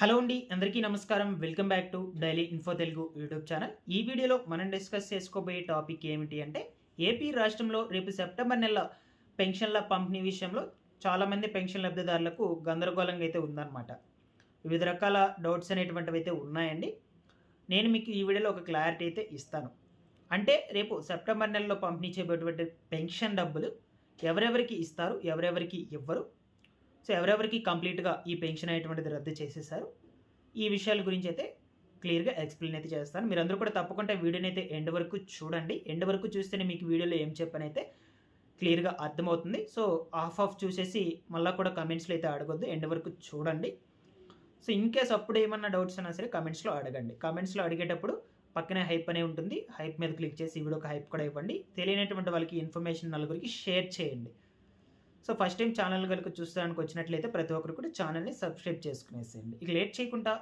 Hello అండి అందరికీ నమస్కారం. Welcome back to daily info Telugu YouTube channel. ఈ వీడియోలో మనం డిస్కస్ చేసుకోబోయే టాపిక్ ఏమిటి అంటే ఏపీ రాష్ట్రంలో రేపు సెప్టెంబర్ నెల పెన్షన్ల పంపిణీ విషయంలో చాలామంది పెన్షన్ లబ్ధిదారులకు గందరగోళంగా అయితే ఉందన్నమాట. వివిధ రకాల డౌట్స్ అనేటువంటివి అయితే ఉన్నాయండి. నేను మీకు ఈ వీడియోలో ఒక క్లారిటీ అయితే ఇస్తాను. అంటే రేపు సెప్టెంబర్ నెలలో పంపిణీ చేయబోయేటువంటి పెన్షన్ డబ్బులు ఎవరెవరికి ఇస్తారు ఎవరెవరికి ఇవ్వరు సో ఎవరెవరికి కంప్లీట్గా ఈ పెన్షన్ అనేటువంటిది రద్దు చేసేసారు ఈ విషయాల గురించి అయితే క్లియర్గా ఎక్స్ప్లెయిన్ అయితే చేస్తాను. మీరందరూ కూడా తప్పకుండా వీడియోని అయితే ఎండ్ వరకు చూడండి. ఎండ్ వరకు చూస్తేనే మీకు వీడియోలో ఏం చెప్పనైతే క్లియర్గా అర్థమవుతుంది. సో ఆఫ్ ఆఫ్ చూసేసి మళ్ళీ కూడా కమెంట్స్లో అయితే అడగొద్దు. ఎండ్ వరకు చూడండి. సో ఇన్ కేస్ అప్పుడు ఏమన్నా డౌట్స్ అయినా సరే కమెంట్స్లో అడగండి. కమెంట్స్లో అడిగేటప్పుడు పక్కనే హైప్ అనే ఉంటుంది. హైప్ మీద క్లిక్ చేసి వీడియోకి హైప్ కూడా ఇవ్వండి. తెలియనటువంటి వాళ్ళకి ఇన్ఫర్మేషన్ నలుగురికి షేర్ చేయండి. సో ఫస్ట్ టైం ఛానల్ కనుక చూస్తానికి వచ్చినట్లయితే ప్రతి ఒక్కరు కూడా ఛానల్ని సబ్స్క్రైబ్ చేసుకునేసేయండి. ఇక లేట్ చేయకుండా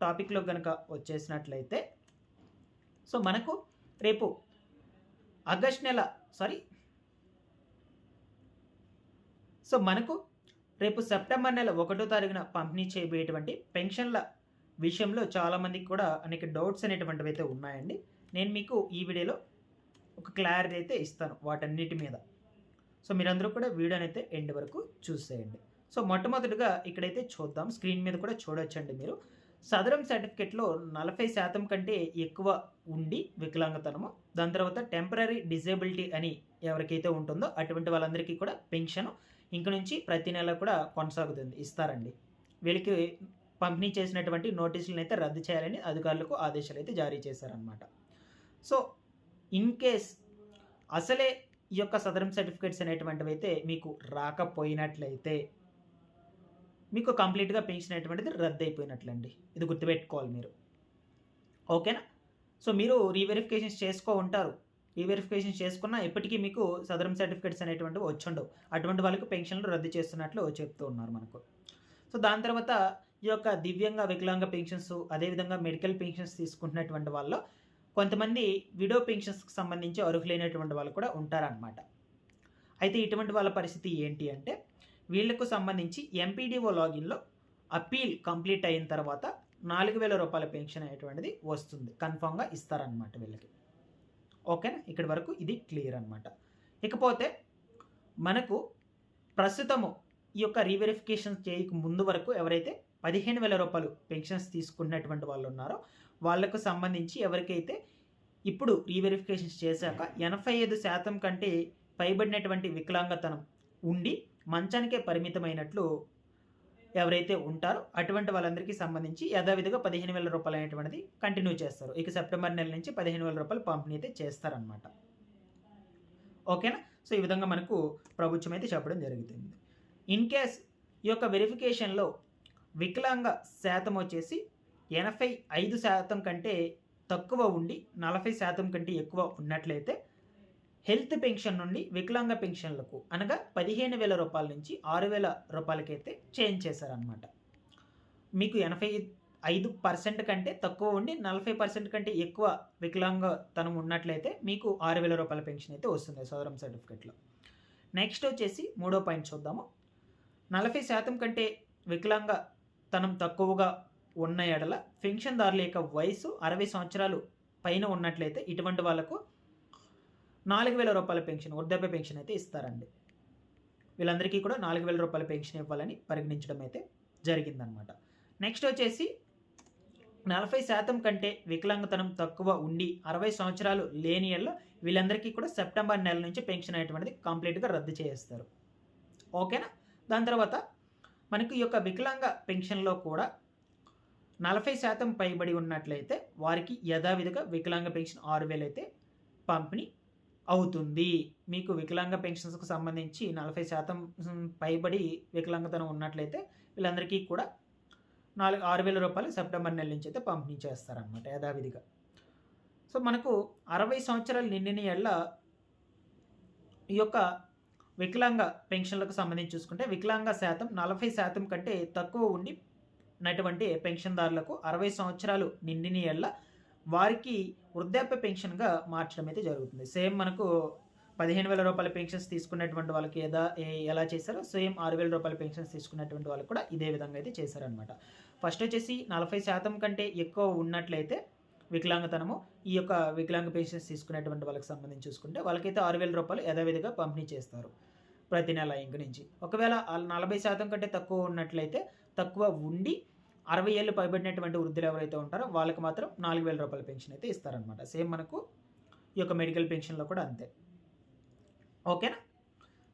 టాపిక్లో కనుక వచ్చేసినట్లయితే సో మనకు రేపు ఆగస్ట్ నెల సారీ సో మనకు రేపు సెప్టెంబర్ నెల ఒకటో తారీఖున పంపిణీ చేయబోయేటువంటి పెన్షన్ల విషయంలో చాలామందికి కూడా అనేక డౌట్స్ అనేటువంటివి అయితే ఉన్నాయండి. నేను మీకు ఈ వీడియోలో ఒక క్లారిటీ అయితే ఇస్తాను వాటన్నిటి మీద. సో మీరందరూ కూడా వీడియోనైతే ఎండ్ వరకు చూసేయండి. సో మొట్టమొదటిగా ఇక్కడైతే చూద్దాం. స్క్రీన్ మీద కూడా చూడొచ్చండి మీరు. సదరం సర్టిఫికెట్లో నలభై శాతం కంటే ఎక్కువ ఉండి వికలాంగతనము. దాని తర్వాత టెంపరీ డిజేబిలిటీ అని ఎవరికైతే ఉంటుందో అటువంటి వాళ్ళందరికీ కూడా పెన్షన్ ఇంక నుంచి ప్రతి నెల కూడా కొనసాగుతుంది ఇస్తారండి. వీళ్ళకి పంపిణీ చేసినటువంటి నోటీసులను అయితే రద్దు చేయాలని అధికారులకు ఆదేశాలు అయితే జారీ చేశారనమాట సో ఇన్ కేస్ అసలే ఈ యొక్క సదరం సర్టిఫికేట్స్ అనేటువంటివి అయితే మీకు రాకపోయినట్లయితే మీకు కంప్లీట్గా పెన్షన్ అనేటువంటిది రద్దు అయిపోయినట్లండి ఇది గుర్తుపెట్టుకోవాలి మీరు. ఓకేనా? సో మీరు రీవెరిఫికేషన్స్ చేసుకో ఉంటారు. రీవెరిఫికేషన్ చేసుకున్నా ఎప్పటికీ మీకు సదరం సర్టిఫికేట్స్ అనేటువంటివి వచ్చుండవు. అటువంటి వాళ్ళకి పెన్షన్లు రద్దు చేస్తున్నట్లు చెప్తూ ఉన్నారు మనకు. సో దాని తర్వాత ఈ యొక్క దివ్యంగా వికలాంగ పెన్షన్స్ అదేవిధంగా మెడికల్ పెన్షన్స్ తీసుకుంటున్నటువంటి వాళ్ళు కొంతమంది విడో పెన్షన్స్కి సంబంధించి అర్హులైనటువంటి వాళ్ళు కూడా ఉంటారనమాట అయితే ఇటువంటి వాళ్ళ పరిస్థితి ఏంటి అంటే వీళ్ళకు సంబంధించి ఎంపీడీఓ లాగిన్లో అప్పీల్ కంప్లీట్ అయిన తర్వాత నాలుగు వేల రూపాయల పెన్షన్ అనేటువంటిది వస్తుంది. కన్ఫామ్గా ఇస్తారనమాట వీళ్ళకి. ఓకేనా? ఇక్కడి వరకు ఇది క్లియర్ అనమాట ఇకపోతే మనకు ప్రస్తుతము ఈ యొక్క రీవెరిఫికేషన్ చేయక ముందు వరకు ఎవరైతే పదిహేను వేల రూపాయలు పెన్షన్స్ తీసుకున్నటువంటి వాళ్ళు ఉన్నారో వాళ్ళకు సంబంధించి ఎవరికైతే ఇప్పుడు రీవెరిఫికేషన్స్ చేశాక ఎనభై ఐదు శాతం కంటే పైబడినటువంటి వికలాంగతనం ఉండి మంచానికే పరిమితమైనట్లు ఎవరైతే ఉంటారో అటువంటి వాళ్ళందరికీ సంబంధించి యథావిధిగా పదిహేను వేల రూపాయలు అనేటువంటిది కంటిన్యూ చేస్తారు. ఇక సెప్టెంబర్ నెల నుంచి పదిహేను వేల రూపాయలు పంపిణీ అయితే చేస్తారనమాట ఓకేనా? సో ఈ విధంగా మనకు ప్రభుత్వం అయితే చెప్పడం జరుగుతుంది. ఇన్ కేస్ ఈ యొక్క వెరిఫికేషన్లో వికలాంగ శాతం వచ్చేసి ఎనభై ఐదు శాతం కంటే తక్కువ ఉండి నలభై శాతం కంటే ఎక్కువ ఉన్నట్లయితే హెల్త్ పెన్షన్ నుండి వికలాంగ పెన్షన్లకు అనగా పదిహేను వేల రూపాయల నుంచి ఆరు వేల రూపాయలకైతే చేంజ్ చేశారనమాట మీకు ఎనభై ఐదు పర్సెంట్ కంటే తక్కువ ఉండి నలభై పర్సెంట్ కంటే ఎక్కువ వికలాంగతనం ఉన్నట్లయితే మీకు ఆరు వేల రూపాయల పెన్షన్ అయితే వస్తుంది సోదరం సర్టిఫికెట్లో. నెక్స్ట్ వచ్చేసి మూడో పాయింట్ చూద్దాము. నలభై శాతం కంటే వికలాంగతనం తక్కువగా ఉన్న ఎడల పెన్షన్దారుల యొక్క వయసు అరవై సంవత్సరాలు పైన ఉన్నట్లయితే ఇటువంటి వాళ్ళకు నాలుగు వేల రూపాయల పెన్షన్ వృద్ధాప్య పెన్షన్ అయితే ఇస్తారండి. వీళ్ళందరికీ కూడా నాలుగు వేల రూపాయల పెన్షన్ ఇవ్వాలని పరిగణించడం అయితే జరిగిందనమాట. నెక్స్ట్ వచ్చేసి నలభై శాతం కంటే వికలాంగతనం తక్కువ ఉండి అరవై సంవత్సరాలు లేని ఎల్లో వీళ్ళందరికీ కూడా సెప్టెంబర్ నెల నుంచి పెన్షన్ అనేటువంటిది కంప్లీట్గా రద్దు చేస్తారు. ఓకేనా? దాని తర్వాత మనకు ఈ యొక్క వికలాంగ పెన్షన్లో కూడా నలభై శాతం పైబడి ఉన్నట్లయితే వారికి యథావిధిగా వికలాంగ పెన్షన్ ఆరు వేలు అయితే పంపిణీ అవుతుంది. మీకు వికలాంగ పెన్షన్స్కు సంబంధించి నలభై శాతం పైబడి వికలాంగతనం ఉన్నట్లయితే వీళ్ళందరికీ కూడా నాలుగు ఆరు వేల రూపాయలు సెప్టెంబర్ నెల నుంచి అయితే పంపిణీ చేస్తారనమాట యథావిధిగా. సో మనకు అరవై సంవత్సరాలు నిండిన ఏళ్ళ ఈ యొక్క వికలాంగ పెన్షన్లకు సంబంధించి చూసుకుంటే వికలాంగ శాతం నలభై శాతం కంటే తక్కువ ఉండి ఉన్నటువంటి పెన్షన్దారులకు అరవై సంవత్సరాలు నిండిన ఎళ్ళ వారికి వృద్ధాప్య పెన్షన్గా మార్చడం అయితే జరుగుతుంది. సేమ్ మనకు పదిహేను వేల రూపాయల పెన్షన్స్ తీసుకున్నటువంటి వాళ్ళకి ఏదా ఎలా చేశారో సేమ్ ఆరు వేల రూపాయల పెన్షన్స్ తీసుకున్నటువంటి వాళ్ళకి కూడా ఇదే విధంగా అయితే చేశారనమాట ఫస్ట్ వచ్చేసి నలభై శాతం కంటే ఎక్కువ ఉన్నట్లయితే వికలాంగతనము ఈ యొక్క వికలాంగ పెన్షన్స్ తీసుకునేటువంటి వాళ్ళకి సంబంధించి చూసుకుంటే వాళ్ళకైతే ఆరు వేల రూపాయలు యథావిధిగా పంపిణీ చేస్తారు ప్రతి నెల ఇంక నుంచి. ఒకవేళ నలభై శాతం కంటే తక్కువ ఉన్నట్లయితే తక్కువ ఉండి అరవై ఏళ్ళు పైబడినటువంటి వృద్ధులు ఎవరైతే ఉంటారో వాళ్ళకి మాత్రం నాలుగు వేల రూపాయల పెన్షన్ అయితే ఇస్తారనమాట సేమ్ మనకు ఈ యొక్క మెడికల్ పెన్షన్లో కూడా అంతే. ఓకేనా?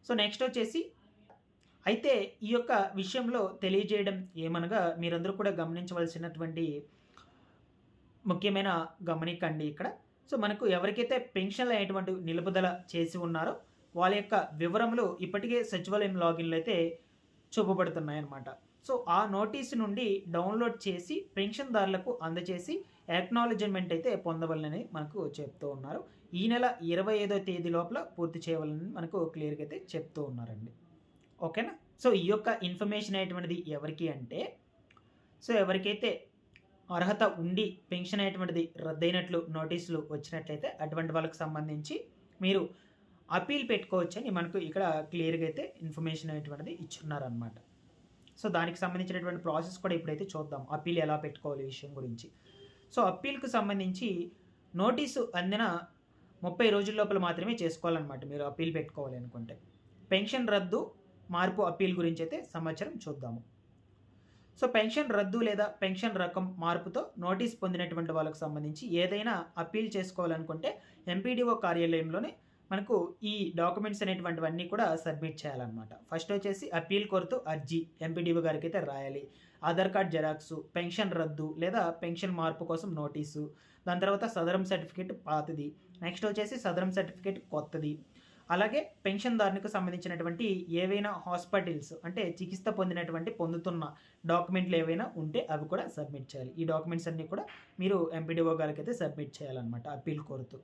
సో నెక్స్ట్ వచ్చేసి అయితే ఈ యొక్క విషయంలో తెలియజేయడం ఏమనగా మీరందరూ కూడా గమనించవలసినటువంటి ముఖ్యమైన గమనికండి ఇక్కడ. సో మనకు ఎవరికైతే పెన్షన్లు అనేటువంటి నిలుపుదల చేసి ఉన్నారో వాళ్ళ యొక్క వివరములు ఇప్పటికే సచివాలయం లాగిన్లు అయితే చూపబడుతున్నాయి అన్నమాట సో ఆ నోటీస్ నుండి డౌన్లోడ్ చేసి పెన్షన్దారులకు అందజేసి యాక్నాలజ్మెంట్ అయితే పొందవాలని మనకు చెప్తూ ఉన్నారు. ఈ నెల ఇరవై ఐదో తేదీ లోపల పూర్తి చేయవాలని మనకు క్లియర్గా అయితే చెప్తూ ఉన్నారండి. ఓకేనా? సో ఈ యొక్క ఇన్ఫర్మేషన్ అనేటువంటిది ఎవరికి అంటే సో ఎవరికైతే అర్హత ఉండి పెన్షన్ అనేటువంటిది రద్దయినట్లు నోటీసులు వచ్చినట్లయితే అటువంటి వాళ్ళకి సంబంధించి మీరు అపీల్ పెట్టుకోవచ్చని మనకు ఇక్కడ క్లియర్గా అయితే ఇన్ఫర్మేషన్ అనేటువంటిది ఇచ్చున్నారనమాట సో దానికి సంబంధించినటువంటి ప్రాసెస్ కూడా ఇప్పుడైతే చూద్దాం. అప్పీల్ ఎలా పెట్టుకోవాలి విషయం గురించి. సో అప్పీల్కు సంబంధించి నోటీసు అందిన ముప్పై రోజుల లోపల మాత్రమే చేసుకోవాలన్నమాట. మీరు అప్పీల్ పెట్టుకోవాలి అనుకుంటే. పెన్షన్ రద్దు మార్పు అప్పీల్ గురించి అయితే సమాచారం చూద్దాము. సో పెన్షన్ రద్దు లేదా పెన్షన్ రకం మార్పుతో నోటీస్ పొందినటువంటి వాళ్ళకు సంబంధించి ఏదైనా అప్పీల్ చేసుకోవాలనుకుంటే ఎంపీడీఓ కార్యాలయంలోనే మనకు ఈ డాక్యుమెంట్స్ అనేటువంటివన్నీ కూడా సబ్మిట్ చేయాలన్నమాట. ఫస్ట్ వచ్చేసి అప్పీల్ కొరతూ అర్జీ ఎంపీడీఓ గారికి అయితే రాయాలి. ఆధార్ కార్డ్ జెరాక్స్ పెన్షన్ రద్దు లేదా పెన్షన్ మార్పు కోసం నోటీసు దాని తర్వాత సదరం సర్టిఫికేట్ పాతది. నెక్స్ట్ వచ్చేసి సదరం సర్టిఫికేట్ కొత్తది. అలాగే పెన్షన్దారునికి సంబంధించినటువంటి ఏవైనా హాస్పిటల్స్ అంటే చికిత్స పొందినటువంటి పొందుతున్న డాక్యుమెంట్లు ఏవైనా ఉంటే అవి కూడా సబ్మిట్ చేయాలి. ఈ డాక్యుమెంట్స్ అన్నీ కూడా మీరు ఎంపీడీఓ గారికి అయితే సబ్మిట్ చేయాలన్నమాట అప్పీల్ కోరుతూ.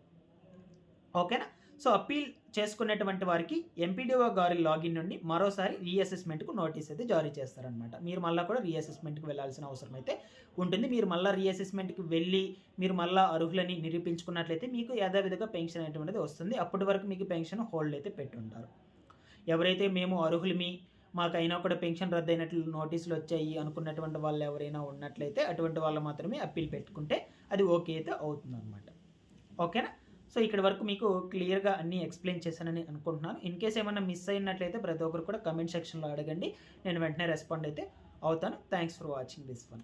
ఓకేనా? సో అప్పీల్ చేసుకునేటువంటి వారికి ఎంపీడీఓ గారి లాగిన్ నుండి మరోసారి రీఅసెస్మెంట్కు నోటీస్ అయితే జారీ చేస్తారనమాట మీరు మళ్ళీ కూడా రీఅసెస్మెంట్కి వెళ్ళాల్సిన అవసరం అయితే ఉంటుంది. మీరు మళ్ళీ రీఅసెస్మెంట్కి వెళ్ళి మీరు మళ్ళీ అర్హులని నిరూపించుకున్నట్లయితే మీకు యథావిధిగా పెన్షన్ అనేటువంటిది వస్తుంది. అప్పటి వరకు మీకు పెన్షన్ హోల్డ్ అయితే పెట్టుంటారు. ఎవరైతే మేము అర్హులమి మాకైనా కూడా పెన్షన్ రద్దయినట్లు నోటీసులు వచ్చాయి అనుకున్నటువంటి వాళ్ళు ఎవరైనా ఉన్నట్లయితే అటువంటి వాళ్ళు మాత్రమే అప్పీల్ పెట్టుకుంటే అది ఓకే అయితే అవుతుంది అనమాట ఓకేనా? సో ఇక్కడ వరకు మీకు క్లియర్గా అన్నీ ఎక్స్ప్లెయిన్ చేశానని అనుకుంటున్నాను. ఇన్ కేస్ ఏమైనా మిస్ అయినట్లయితే ప్రతి ఒక్కరు కూడా కమెంట్ సెక్షన్లో అడగండి. నేను వెంటనే రెస్పాండ్ అయితే అవుతాను. Thanks for watching this one.